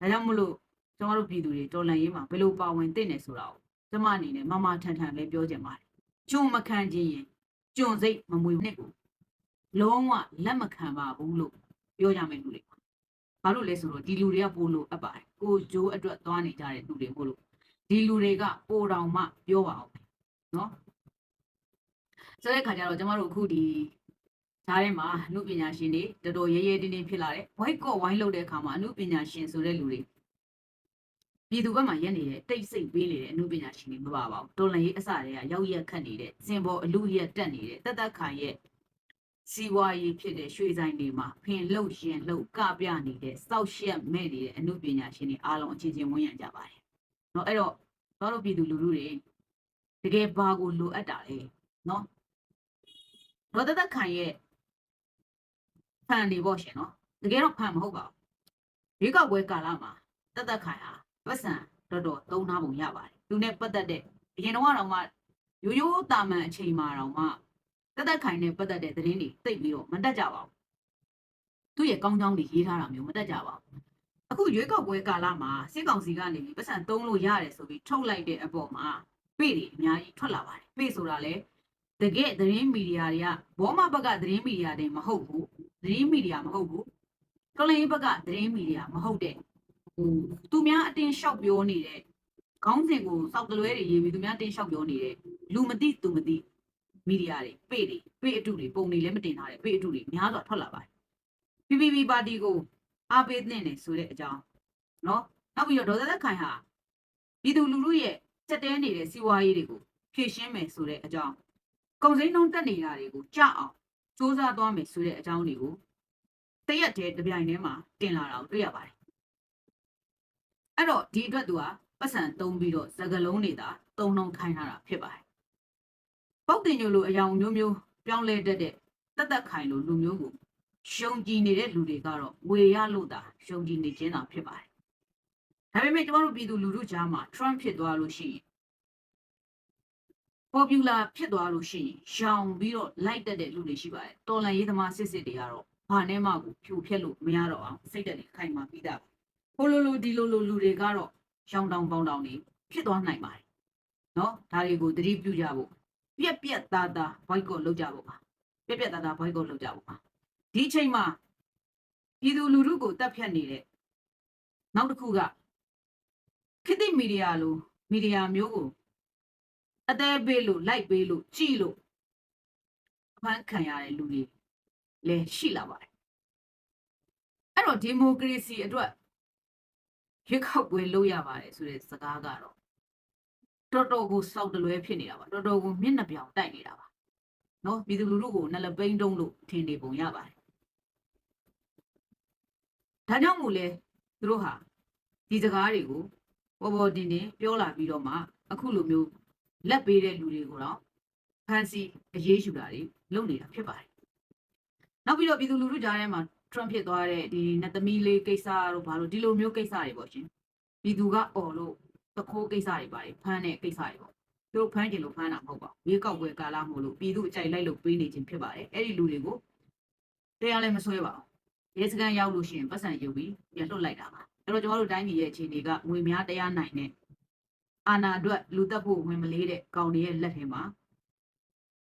ဒါကြောင့်မလို့ကျွန်တော်တို့ပြည်သူတွေတော်လန်ရေးမှာဘယ်လိုပါဝင်သင့်တယ်ဆိုတာကိုကျမအနေနဲ့မမထန်ထန်ပဲပြောချင်ပါတယ်ကျွန်မခံခြင်းရင်ကျွန်စိတ်မမွေနှစ်ကိုလုံးဝလက်မခံပါဘူးလို့ပြောကြမယ်လူတွေဘာလို့လဲဆိုတော့ဒီလူတွေကပိုလို့အပ်ပါတယ်ကိုဂျိုးအတွက်သွားနေကြတဲ့လူတွေမို့လို့ဒီလူတွေကပိုတောင်မှပြောပါအောင် နော်ဆိုတဲ့ခါကျတော့ကျမတို့အခုဒီဈားထဲမှာအမှုပညာရှင်တွေတော်တော်ရဲရဲတင်းတင်းဖြစ်လာတယ် white coat wine လုပ်တဲ့အခါမှာအမှုပညာရှင်ဆိုတဲ့လူတွေပြည်သူဘက်မှာရက်နေတဲ့တိတ်ဆိတ်ပေးနေတဲ့အမှုပညာရှင်တွေမပါပါဘူးတော်လန်ရေးအစတွေကရောက်ရက်ခတ်နေတဲ့စင်ပေါ်အလူရက်တက်နေတဲ့တသက်ခံရဲ့စီဝါရေးဖြစ်တဲ့ရွှေဆိုင်တွေမှာဖင်လှုပ်ရှင်လှုပ်ကပြနေတဲ့စောက်ရှက်မဲ့နေတဲ့အမှုပညာရှင်တွေအားလုံးအချင်းချင်းဝန်းရံကြပါတယ်။နော်အဲ့တော့တော်တော်ပြည်သူလူထုတွေ တကယ်ဘာကိုလိုအပ်တာလဲနော်ဒေါ်သက်သက်ခိုင်ရဲ့ဖန်နေပေါ့ရှင်နော်တကယ်တော့ဖန်မဟုတ်ပါဘူးရွေးကောက်ပွဲကာလမှာသက်သက်ခိုင်ဟာပတ်စံတော်တော်သုံးနာပုံရပါတယ်သူနဲ့ပတ်သက်တဲ့အရင်တော့ကတော့မှရိုးရိုးတာမန်အချိန်မှာတော့မှသက်သက်ခိုင်နဲ့ပတ်သက်တဲ့သတင်းတွေသိပြီးတော့မတက်ကြပါဘူးသူ့ရဲ့ကောင်းကောင်းတွေရေးထားတာမျိုးမတက်ကြပါဘူးအခုရွေးကောက်ပွဲကာလမှာစစ်ကောင်စီကနေပြီးပတ်စံသုံးလို့ရတယ်ဆိုပြီးထုတ်လိုက်တဲ့အပေါ်မှာ ပေတွေအများကြီးထွက်လာပါတယ်ပေဆိုတာလေတကယ်သတင်းမီဒီယာတွေကဘောမဘက်ကသတင်းမီဒီယာတွေမဟုတ်ဘူးသတင်းမီဒီယာမဟုတ်ဘူးကလင်းဘက်ကသတင်းမီဒီယာမဟုတ်တဲ့ ဟိုသူများအတင်းလျှောက်ပြောနေတဲ့ခေါင်းစဉ်ကိုစောက်တလွဲတွေရေးပြီးသူများအတင်းလျှောက်ပြောနေတဲ့လူမသိသူမသိမီဒီယာတွေပေတွေပေအတုတွေပုံတွေလည်းမတင်ထားတဲ့ပေအတုတွေများစွာထွက်လာပါတယ် PPP ပါတီကိုအားပေးတဲ့နေဆိုတဲ့အကြောင်းเนาะနောက်ပြီးတော့ဒေါ်သက်သက်ခိုင်ဟာပြည်သူလူထုရဲ့ စက်တဲနေတဲ့စီးပွားရေးတွေကိုဖြည့်ရှင်းမယ်ဆိုတဲ့အကြောင်းကုန်စည်နှုန်းတက်နေတာတွေကိုကြအောင်စူးစမ်းသွားမယ်ဆိုတဲ့အကြောင်းတွေကိုတရက်တည်းတစ်ပြိုင်တည်းမှာတင်လာတာကိုတွေ့ရပါတယ်အဲ့တော့ဒီအတွက်သူကပတ်စံသုံးပြီးတော့စကလုံးတွေသာသုံးနှုံခိုင်းထားတာဖြစ်ပါတယ်။ပုတ်တင်ညိုလိုအယောင်မျိုးမျိုးပြောင်းလဲတတ်တဲ့တက်တက်ခိုင်လိုလူမျိုးကိုရှုံကြည်နေတဲ့လူတွေကတော့ဝေရလို့သာရှုံကြည်နေခြင်းသာဖြစ်ပါတယ်။ ဒါပေမဲ့ကျမတို့ပြည်သူလူထုကြားမှာ Trump ဖြစ်သွားလို့ရှိရင် popular ဖြစ်သွားလို့ရှိရင်ရှောင်ပြီးတော့လိုက်တက်တဲ့လူတွေရှိပါတယ်။တော်လန်ရေးသမားစစ်စစ်တွေကတော့ဘာနဲ့မှကိုဖြိုဖျက်လို့မရတော့အောင်စိတ်တက်နေခိုင်မာပြီးသားပါ။ ဟိုလိုလိုဒီလိုလိုလူတွေကတော့ရောင်တောင်ပေါင်းတောင်နေဖြစ်သွားနိုင်ပါတယ်เนาะဒါတွေကိုသတိပြုကြဖို့ပြက်ပြက်သားသားဘိုက်ကောလုပ်ကြဖို့ပါပြက်ပြက်သားသားဘိုက်ကောလုပ်ကြဖို့ပါဒီအချိန်မှာပြည်သူလူထုကိုတက်ဖြတ်နေတဲ့နောက်တစ်ခုက ခေတ်သစ်မီဒီယာလိုမီဒီယာမျိုးကိုအသေးပေးလို့လိုက်ပေးလို့ကြည်လို့အဖမ်းခံရတဲ့လူတွေလည်းရှိလာပါတယ်အဲ့တော့ဒီမိုကရေစီအတွက်ရွေးကောက်ပွဲလုပ်ရပါတယ်ဆိုတဲ့စကားကတော့တော်တော်ကိုစောက်တလွဲဖြစ်နေတာပါတော်တော်ကိုမျက်နှာပြောင်တိုက်နေတာပါနော်ပြည်သူလူထုကိုနှလပိန်းတုံးလို့ထင်နေပုံရပါတယ်ဒါကြောင့်မို့လဲသူတို့ဟာဒီစကားတွေကို ပေါ်ပေါ်တင်တင်ပြောလာပြီးတော့မှအခုလိုမျိုးလက်ပေးတဲ့လူတွေကိုတော့ဖန်စီအရေးယူတာတွေလုပ်နေတာဖြစ်ပါတယ်နောက်ပြီးတော့ပြည်သူလူထုကြားထဲမှာ Trump ဖြစ်သွားတဲ့ဒီနတ်သမီးလေးကိစ္စတို့ဘာလို့ဒီလိုမျိုးကိစ္စတွေပေါ့ရှင်ပြည်သူကអော်လို့တခိုးကိစ္စတွေပါတယ်ဖမ်းတဲ့ကိစ္စတွေပေါ့သူတို့ဖမ်းကျင်လို့ဖမ်းတာမဟုတ်ပါဘူးရေကောက်ွယ်ကာလမို့လို့ပြည်သူအကြိုက်လိုက်လို့ပေးနေခြင်းဖြစ်ပါတယ်အဲ့ဒီလူတွေကိုတရားလည်းမဆွဲပါဘူးရဲစခန်းရောက်လို့ရှိရင်ပတ်စံယူပြီးပြန်လွတ်လိုက်တာပါ အဲ့တော့ကျွန်တော်တို့တိုင်းပြည်ရဲ့အခြေအနေကငွေများတရားနိုင်တဲ့အာဏာအတွက်လူတက်ဖို့ဝင်မလေးတဲ့ကောင်တွေရဲ့လက်ထဲမှာ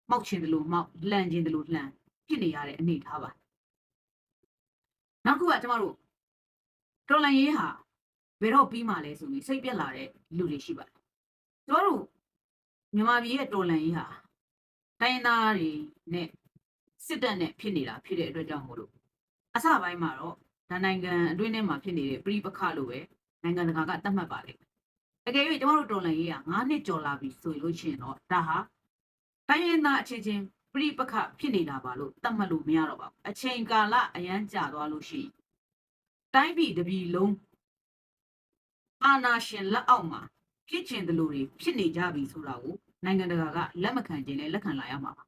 မောက်ချင်တယ်လို့မောက်လှန်ချင်တယ်လို့လှန်ဖြစ်နေရတဲ့အနေအထားပါနောက်တစ်ခုကကျမတို့တော်လန်ရေးဟာဘယ်တော့ပြီးမှလဲဆိုပြီးစိတ်ပြက်လာတဲ့လူတွေရှိပါတယ်ကျမတို့မြန်မာပြည်ရဲ့တော်လန်ရေးဟာတိုင်းရင်းသားတွေနဲ့စစ်တပ်နဲ့ဖြစ်နေတာဖြစ်တဲ့အတွက်ကြောင့်မို့လို့အစပိုင်းမှာတော့ ဒါနိုင်ငံအတွင်းထဲမှာဖြစ်နေတဲ့ပြည်ပခလို့ပဲနိုင်ငံတကာကသတ်မှတ်ပါလိမ့်မယ်အကယ်၍ကျမတို့တော်လန်ရေးက9နှစ်ကျော်လာပြီဆိုလို့ရှိရင်တော့ဒါဟာတိုင်းရင်းသားအခြေချင်းပြိပခဖြစ်နေတာပါလို့သတ်မှတ်လို့မရတော့ပါဘူးအချိန်ကာလအရန်ကြာသွားလို့ရှိရင်တိုင်းပြည်တစ်ပြည်လုံးအာနာရှင်လက်အောက်မှာဖြစ်ချင်တယ်လို့တွေဖြစ်နေကြပြီဆိုတာကိုနိုင်ငံတကာကလက်မခံခြင်းနဲ့လက်ခံလာရမှာပါ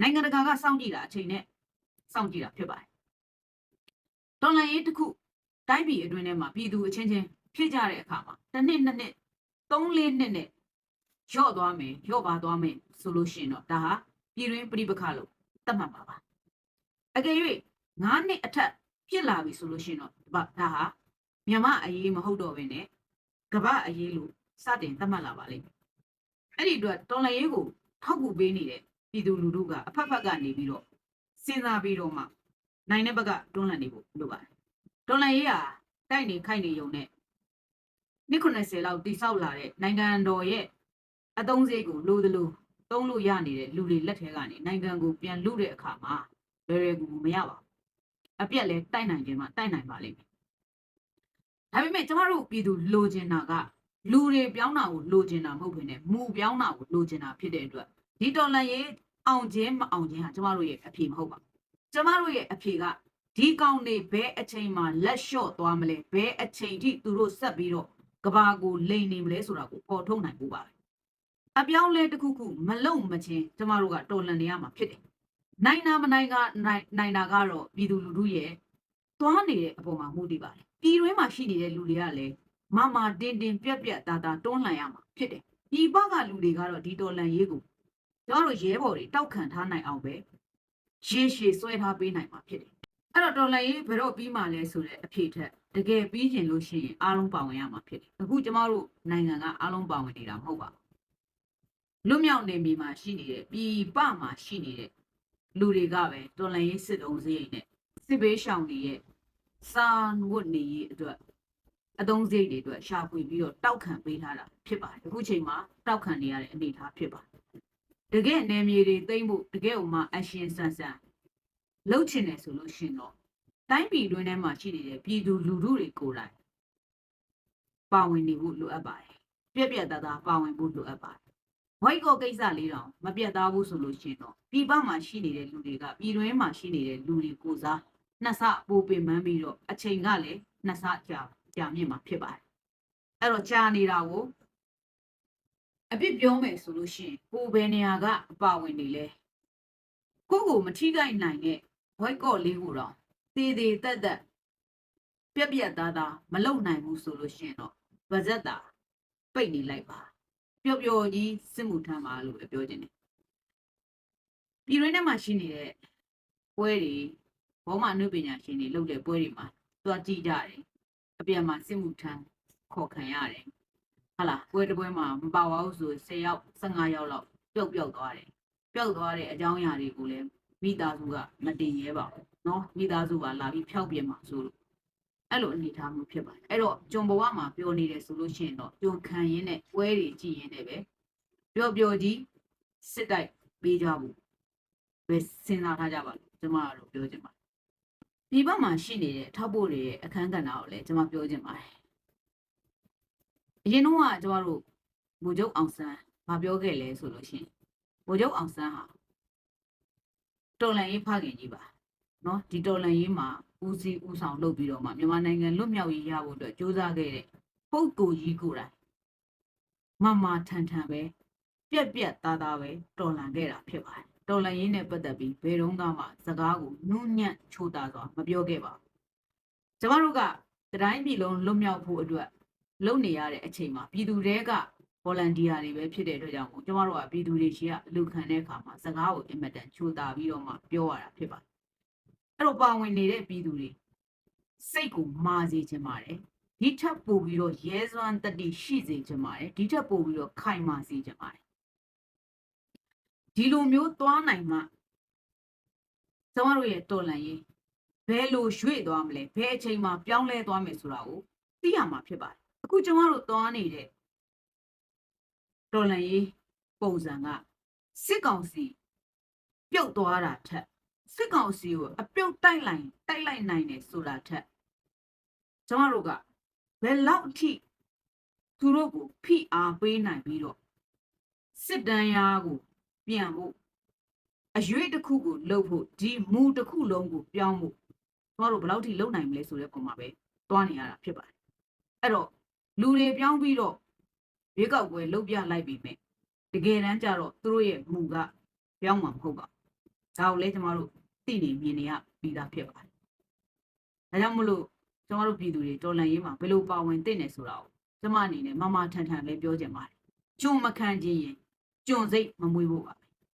နိုင်ငံတကာကစောင့်ကြည့်တာအချိန်နဲ့စောင့်ကြည့်တာဖြစ်ပါတယ် တော်လန်ရေးတစ်ခုတိုင်းပြည်အတွင်းထဲမှာပြည်သူအချင်းချင်းဖြစ်ကြတဲ့အခါမှာတစ်နှစ်နှစ်နှစ်သုံးလေးနှစ်နဲ့ရော့သွားမယ်ရော့ပါသွားမယ်ဆိုလို့ရှိရင်တော့ဒါဟာပြည်တွင်းပြိပခလို့သတ်မှတ်ပါပါအကယ်၍9နှစ်အထက်ပြစ်လာပြီဆိုလို့ရှိရင်တော့ဒါဒါဟာမြန်မာအရေးမဟုတ်တော့ဘဲနဲ့ကမ္ဘာအရေးလို့စတင်သတ်မှတ်လာပါလိမ့်မယ်အဲ့ဒီအတွက်တော်လှန်ရေးကိုထောက်ကူပေးနေတဲ့ပြည်သူလူထုကအဖက်ဖက်ကနေပြီးတော့စဉ်းစားပြီးတော့မှ နိုင်တဲ့ဘက်ကတွန်းလှန်နေဖို့လိုပါတယ်တော်လှန်ရေးဟာတိုက်နေခိုက်နေုံနဲ့နှစ်90လောက်တိဆောက်လာတဲ့နိုင်ငံတော်ရဲ့အသုံးစရိတ်ကိုလိုသလိုသုံးလို့ရနေတဲ့လူတွေလက်ထဲကနေနိုင်ငံကိုပြန်လူတဲ့အခါမှာလွယ်လွယ်ကူကူမရပါဘူးအပြက်လဲတိုက်နိုင်ခြင်းမှတိုက်နိုင်ပါလိမ့်မယ်ဒါပေမဲ့ကျမတို့ပြည်သူလိုချင်တာကလူတွေပြောင်းတာကိုလိုချင်တာမဟုတ်ဘဲနဲ့မူပြောင်းတာကိုလိုချင်တာဖြစ်တဲ့အတွက်ဒီတော်လန်ရေးအောင်ခြင်းမအောင်ခြင်းဟာကျမတို့ရဲ့အဖြေမဟုတ်ပါဘူး ကျမတို့ရဲ့အဖြေကဒီကောင်တွေဘဲအချိန်မှလက်လျှော့သွားမလဲဘဲအချိန်ထိသူတို့ဆက်ပြီးတော့ကဘာကိုလိန်နေမလဲဆိုတာကိုပေါ်ထုတ်နိုင်ဖို့ပါပဲအပြောင်းလဲတစ်ခုခုမလုံမချင်းကျမတို့ကတော်လန်နေရမှာဖြစ်တယ်နိုင်နာမနိုင်ကနိုင်နိုင်တာကတော့ပြည်သူလူထုရဲ့သွားနေတဲ့အပေါ်မှာမူတည်ပါတယ်ပြည်တွင်းမှာရှိနေတဲ့လူတွေကလည်းမမတင်တင်ပြက်ပြက်တာတာတွန်းလှန်ရမှာဖြစ်တယ်ပြည်ပကလူတွေကတော့ဒီတော်လန်ရေးကိုကျွန်တော်တို့ရဲဘော်တွေတောက်ခံထားနိုင်အောင်ပဲ ရေရှည်ဆွဲထားပေးနိုင်မှာဖြစ်တယ်အဲ့တော့တော်လန်ရေးဘယ်တော့ပြီးမှလဲဆိုတဲ့အဖြေထက်တကယ်ပြီးကျင်လို့ရှိရင်အားလုံးပါဝင်ရမှာဖြစ်တယ်အခုကျမတို့နိုင်ငံကအားလုံးပါဝင်နေတာမဟုတ်ပါဘူးလွတ်မြောက်နေပြီမှာရှိနေတဲ့ပြည်ပမှာရှိနေတဲ့လူတွေကပဲတော်လန်ရေးစစ်တုံးစရိတ်နဲ့စစ်ဘေးရှောင်တွေရဲ့စာဝတ်နေရေးအတွက်အသုံးစရိတ်တွေအတွက်ရှာဖွေပြီးတော့တောက်ခံပေးထားတာဖြစ်ပါတယ်အခုချိန်မှာတောက်ခံနေရတဲ့အနေအထားဖြစ်ပါတယ် တကယ်နယ်မြေတွေသိမ့်ဖို့တကယ်ဥမာအရှင်ဆန်ဆန်လှုပ်ချင်တယ်ဆိုလို့ရှင်တော့တိုင်းပြည်တွင်းထဲမှာရှိနေတဲ့ပြည်သူလူထုတွေကိုယ်တိုင်ပါဝင်နေဖို့လိုအပ်ပါတယ်ပြက်ပြက်သားသားပါဝင်ဖို့လိုအပ်ပါတယ်ဝိုက်ကောကိစ္စလေးတောင်မပြတ်သားဘူးဆိုလို့ရှင်တော့ပြည်ပမှာရှိနေတဲ့လူတွေကပြည်တွင်းမှာရှိနေတဲ့လူတွေကိုစားနှစ်ဆပိုးပင်ပန်းပြီးတော့အချိန်ကလည်းနှစ်ဆကြာကြာမြင့်မှာဖြစ်ပါတယ်အဲ့တော့ကြာနေတာကို အပြစ်ပြောမယ်ဆိုလို့ရှိရင်ကိုယ်ဘယ်နေရာကအပါဝင်နေလဲကိုယ့်ကိုမထိခိုက်နိုင်တဲ့ဝိုက်ကော့လေးကိုတော့သေးသေးတက်တက်ပြက်ပြက်သားသားမလုံနိုင်ဘူးဆိုလို့ရှိရင်တော့ဗဇက်တာပိတ်နေလိုက်ပါပျော်ပျော်ကြီးစစ်မှုထမ်းပါလို့ပဲပြောချင်တယ်ပြည်ရင်းထဲမှာရှိနေတဲ့ပွဲတွေဘောမအနုပညာရှင်တွေလုပ်တဲ့ပွဲတွေမှာသွားကြည့်ကြတယ်အပြန်မှာစစ်မှုထမ်းခေါ်ခံရတယ် ဟာလားပွဲတစ်ပွဲမှာမပါဝါဘူးဆို10ယောက်15ယောက်လောက်ပျောက်ပျောက်သွားတယ်ပျောက်သွားတဲ့အကြောင်းအရာတွေကိုလည်းမိသားစုကမတင်ရဲပါဘူးเนาะမိသားစုကလာပြီးဖျောက်ပြမှာဆိုလို့အဲ့လိုအနေထားမျိုးဖြစ်ပါတယ်အဲ့တော့ဂျုံဘဝမှာပြောနေတယ်ဆိုလို့ရှိရင်တော့ဂျုံခံရင်းနဲ့ပွဲတွေကြည့်ရင်းနဲ့ပဲပျော်ပျော်ကြီးစစ်တိုက်ပေးကြဖို့ပဲစဉ်းစားထားကြပါလို့ကျွန်မကတော့ပြောချင်ပါတယ်ဒီဘက်မှာရှိနေတဲ့ထောက်ဖို့တွေရဲ့အခန်းကဏ္ဍကိုလည်းကျွန်မပြောချင်ပါတယ် အရင်တော့ကကျွန်တော်တို့ဗိုလ်ချုပ်အောင်ဆန်းမပြောခဲ့လဲဆိုလို့ရှိရင်ဗိုလ်ချုပ်အောင်ဆန်းဟာတော်လန်ရေးဖခင်ကြီးပါเนาะဒီတော်လန်ရေးမှာဦးစီးဦးဆောင်လုပ်ပြီးတော့မှမြန်မာနိုင်ငံလွတ်မြောက်ရေးရဖို့အတွက်ကြိုးစားခဲ့တဲ့ပုဂ္ဂိုလ်ကြီးကိုယ်တိုင်မမထန်ထန်ပဲပြက်ပြက်သားသားပဲတော်လန်ခဲ့တာဖြစ်ပါတယ်တော်လန်ရေးနဲ့ပတ်သက်ပြီးဘယ်တော့မှစကားကိုနုညံ့ချိုးတာစွာမပြောခဲ့ပါဘူးကျမတို့ကတိုင်းပြည်လုံးလွတ်မြောက်ဖို့အတွက် လုပ်နေရတဲ့အချိန်မှာပြည်သူတွေကဗော်လန်တီယာတွေပဲဖြစ်တဲ့အတွက်ကြောင့်ကျမတို့ကပြည်သူတွေရှိကအလူခံတဲ့အခါမှာစကားကိုအင်မတန်ချိုးတာပြီးတော့မှပြောရတာဖြစ်ပါတယ်အဲ့တော့ပါဝင်နေတဲ့ပြည်သူတွေစိတ်ကိုမာစေချင်ပါတယ်ဒီထက်ပိုပြီးတော့ရဲစွမ်းတတိရှိစေချင်ပါတယ်ဒီထက်ပိုပြီးတော့ခိုင်မာစေချင်ပါတယ်ဒီလိုမျိုးသွားနိုင်မှကျမတို့ရဲ့တော်လန်ရေးဘယ်လိုရွေ့သွားမလဲဘယ်အချိန်မှာပြောင်းလဲသွားမယ်ဆိုတာကိုသိရမှာဖြစ်ပါတယ် အခုကျမတို့သွားနေတဲ့တော်လန်ရေးပုံစံကစစ်ကောင်စီပြုတ်သွားတာထက်စစ်ကောင်စီကိုအပြုတ်တိုက်လိုက်တိုက်လိုက်နိုင်တယ်ဆိုတာထက်ကျမတို့ကဘယ်လောက်အထိသူတို့ကိုဖိအားပေးနိုင်ပြီးတော့စစ်တမ်းရားကိုပြန်ဖို့အရွေးတစ်ခုကိုလှုပ်ဖို့ဒီမူတစ်ခုလုံးကိုပြောင်းဖို့ကျမတို့ဘယ်လောက်ထိလုံနိုင်မလဲဆိုတဲ့ပုံမှာပဲတွားနေရတာဖြစ်ပါတယ်အဲ့တော့ လူတွေပြောင်းပြီးတော့ရွေးကောက်ပွဲလှုပ်ပြလိုက်ပြီမဲ့တကယ်တမ်းကျတော့သူတို့ရဲ့မူကပြောင်းမှာမဟုတ်ပါဘူးဒါကိုလည်းကျမတို့သိနေမြင်နေရပြီးသားဖြစ်ပါတယ်ဒါကြောင့်မလို့ကျမတို့ပြည်သူတွေတော်လန်ရေးမှာဘယ်လိုပါဝင်သင့်နေဆိုတာကိုကျမအနေနဲ့မမထန်ထန်ပဲပြောချင်ပါတယ်ကျွန်မခံခြင်းရင်ကျွန်စိတ်မမွေးဖို့ပါ